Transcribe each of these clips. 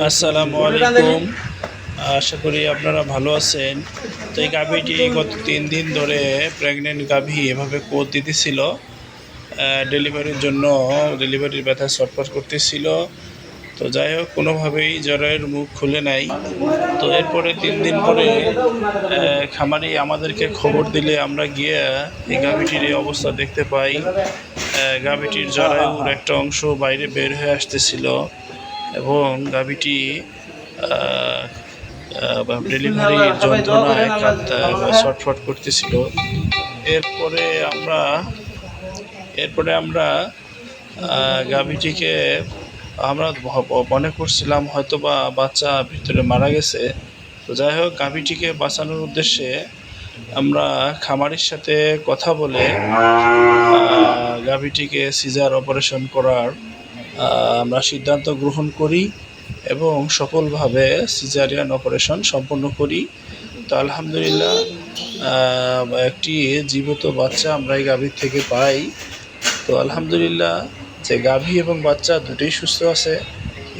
আসসালামু আলাইকুম। আশা করি আপনারা ভালো আছেন। তো এই গাভীটি গত তিন দিন ধরে প্রেগনেন্ট গাভী এভাবে কোদ দিতেছিল ডেলিভারির জন্য ডেলিভারির ব্যথা ছটফট করতেছিল। তো যাই হোক, কোনোভাবেই জ্বরের মুখ খুলে নাই। তো এরপরে তিন দিন পরে খামারি আমাদেরকে খবর দিলে আমরা গিয়ে এই গাভীটির এই অবস্থা দেখতে পাই। গাভীটির জরায়ুর একটা অংশ বাইরে বের হয়ে আসতেছিল। এবং গাভীটি ডেলিভারির যন্ত্রণায় ছটফট করতেছিল। এরপরে আমরা এরপরে আমরা গাভীটিকে আমরা মনে করছিলাম হয়তো বা বাচ্চা ভিতরে মারা গেছে। তো যাই হোক গাভীটিকে বাঁচানোর উদ্দেশ্যে আমরা খামারির সাথে কথা বলে গাভীটিকে সিজার অপারেশন করার আমরা সিদ্ধান্ত গ্রহণ করি এবং সফলভাবে সিজারিয়ান অপারেশন সম্পন্ন করি। তো আলহামদুলিল্লাহ একটি জীবিত বাচ্চা আমরা এই গাভীর থেকে পাই। তো আলহামদুলিল্লাহ যে গাভী এবং বাচ্চা দুটোই সুস্থ আছে।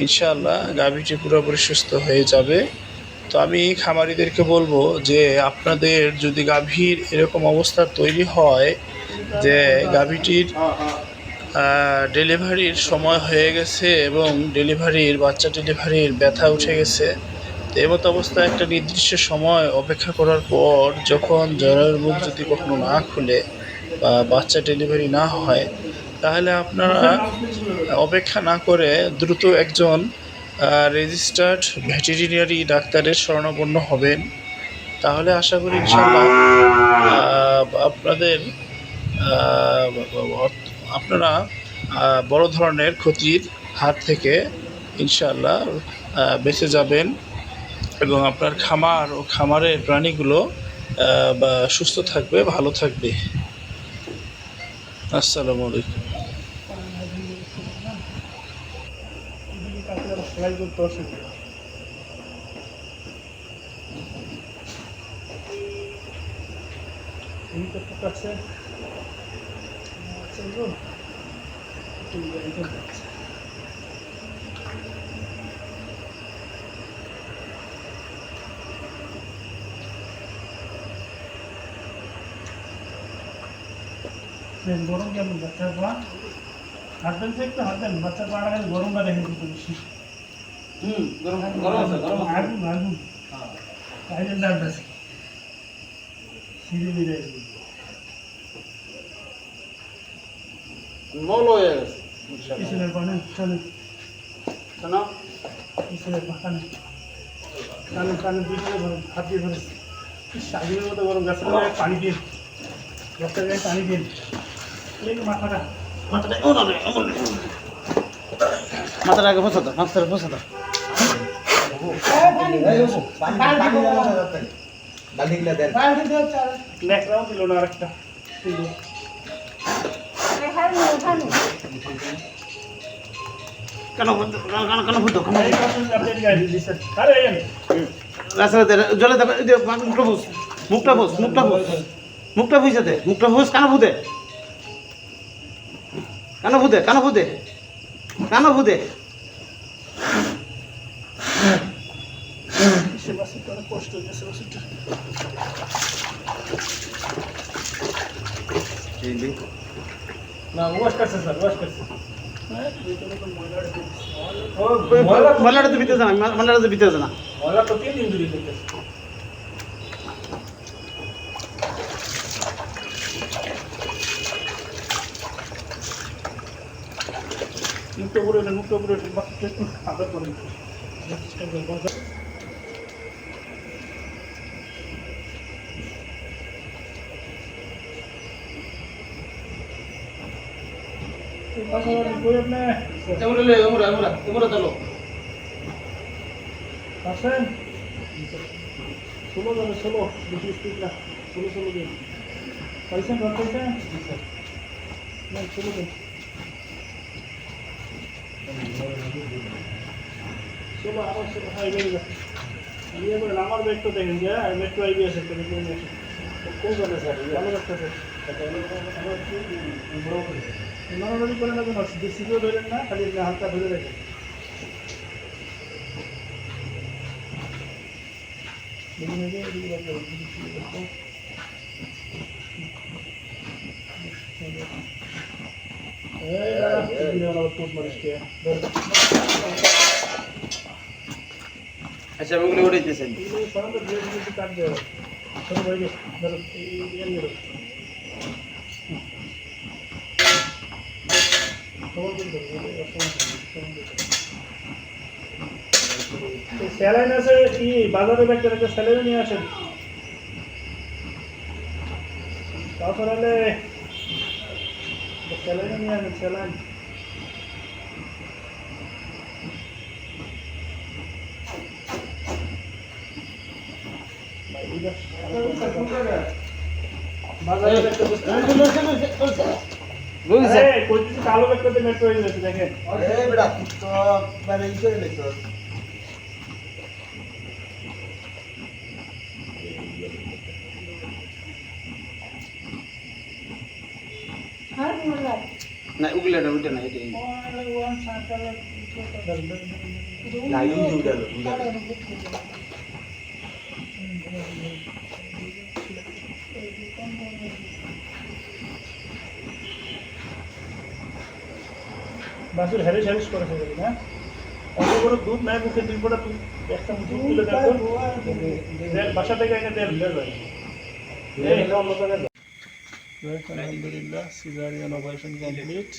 ইনশাআল্লাহ গাভীটি পুরোপুরি সুস্থ হয়ে যাবে। তো আমি খামারিদেরকে বলব যে আপনাদের যদি গাভীর এরকম অবস্থা তৈরি হয় যে গাভীটির ডেলিভারির সময় হয়ে গেছে এবং ডেলিভারির, বাচ্চা ডেলিভারির ব্যথা উঠে গেছে। এমতো অবস্থায় একটা নির্দিষ্ট সময় অপেক্ষা করার পর যখন জ্বরের মুখ যদি কখনো না খুলে বা বাচ্চা ডেলিভারি না হয়, তাহলে আপনারা অপেক্ষা না করে দ্রুত একজন রেজিস্টার্ড ভেটেরিনারি ডাক্তারের শরণাপন্ন হবেন। তাহলে আশা করি ইনশাল্লাহ আপনাদের আপনারা বড় ধরনের ক্ষতির হাত থেকে ইনশাআল্লাহ আহ, বেঁচে যাবেন এবং আপনার খামার ও খামারের প্রাণীগুলো বা সুস্থ থাকবে ভালো থাকবে। আসসালামু আলাইকুম। গরম কেমন বাচ্চার পা হাত দেন তো একটু হাত দেন বাচ্চার পাটা খালি গরমটা দেখে দিতে বেশি হুম গরম গরম আছে গরম আছে আগুন আগুন কাজের দাঁত আছে সিঁড়ি বিড়ে মল হয়ে গেছে পিছনের পানে চলে শোনো পিছনের পা কানে কানে কানে ধরো হাত দিয়ে ধরে আগুনের মতো গরম গাছের গায়ে পানি দিন গাছের গায়ে পানি দিন এই মাথাটা মাথাটা মাথাটা আগে বসা মাথাটা দিল না আরেকটা জলে মুখটা ফুস মুখটা ফুস মুখটা ফুস মুখটা ফুসে দে মুখটা ফুস কানো ফুদে কানো ফুদে কানো ফুদে কানো অনেক কষ্ট না ওয়াশ করছে স্যার ওয়াশ করছে। ময়লাটা তো ভিতরে জানা ময়লাটা তো ভিতরে জানা ময়লা তো তিন দিন ধরে দেখতেছে মুক্ত করে মুক্ত করে আদর করে ষোলো যাবে না ষোলো ষোলো দিন পাইছেন ঘর পাইছেন না ষোলো দিন ষোলো আবার ষোলো হ্যাঁ এগিয়ে যাচ্ছে ইয়ে করেন আমার ব্যাগ দেখেন যে মেট্রো আইবি আছে কোন স্যার ভালো রাখতেছে নরমালি করে নেবেন বেশি করে ধরেন না খালি হালকা ধরে রাখেন এদিকে এদিকে এদিকে বের করো, এদিকে বের স্যালাইন আছে কি বাজারে ব্যাগটা একটা স্যালাইন নিয়ে আসেন তারপর হলে স্যালাইন নিয়ে আসেন স্যালাইন বাজারে ব্যাগটা বুঝছে? এই, কইতেছি কালো ব্যাগটাতে মেট্রো হয়ে গেছে দেখেন। না ওগুলো উঠে না এটাই বাসুর হ্যারিস হ্যারিস করে ফেলে হ্যাঁ? অত বড় দুধ নাই মুখে দুই ফোঁটা দুধ একটা দুধ তুলে। দেন, বাসা থেকে এনে দেন দেন ভাই এই, আলহামদুলিল্লাহ সিজারিয়ান অপারেশন কমপ্লিট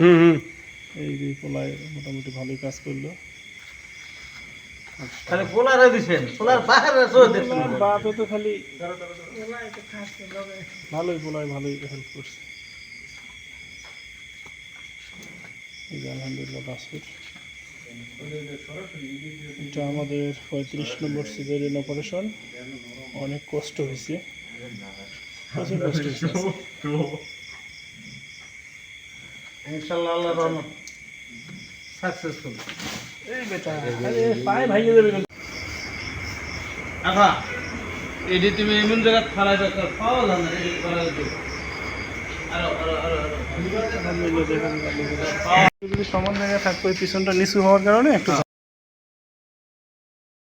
হুম হুম। এই দুই পোলায় মোটামুটি ভালোই কাজ করল। খালি পোলারে দিছেন পোলার বাইরে সো দিছেন। বাপে তো খালি ভালোই পোলায় ভালোই হেল্প করছে। এই যে আলহামদুলিল্লাহ বাসুর এটা আমাদের পঁয়ত্রিশ নম্বর সিজারিয়ান অপারেশন অনেক কষ্ট হয়েছে। প্রচুর কষ্ট হয়েছে ইনশাআল্লাহ আল্লাহর রহমত। সাকসেসফুল এই বেটা আরে পায়ে দেবে কিন্তু। আফা তুমি এমন জায়গা ফালাই পাওয়া যায় না এডি ফালাই দিও আরও আরও আরও আরও আলহামদুলিল্লাহ দেখেন যদি সমান জায়গায় থাকতো পিছনটা নিচু হওয়ার কারণে একটু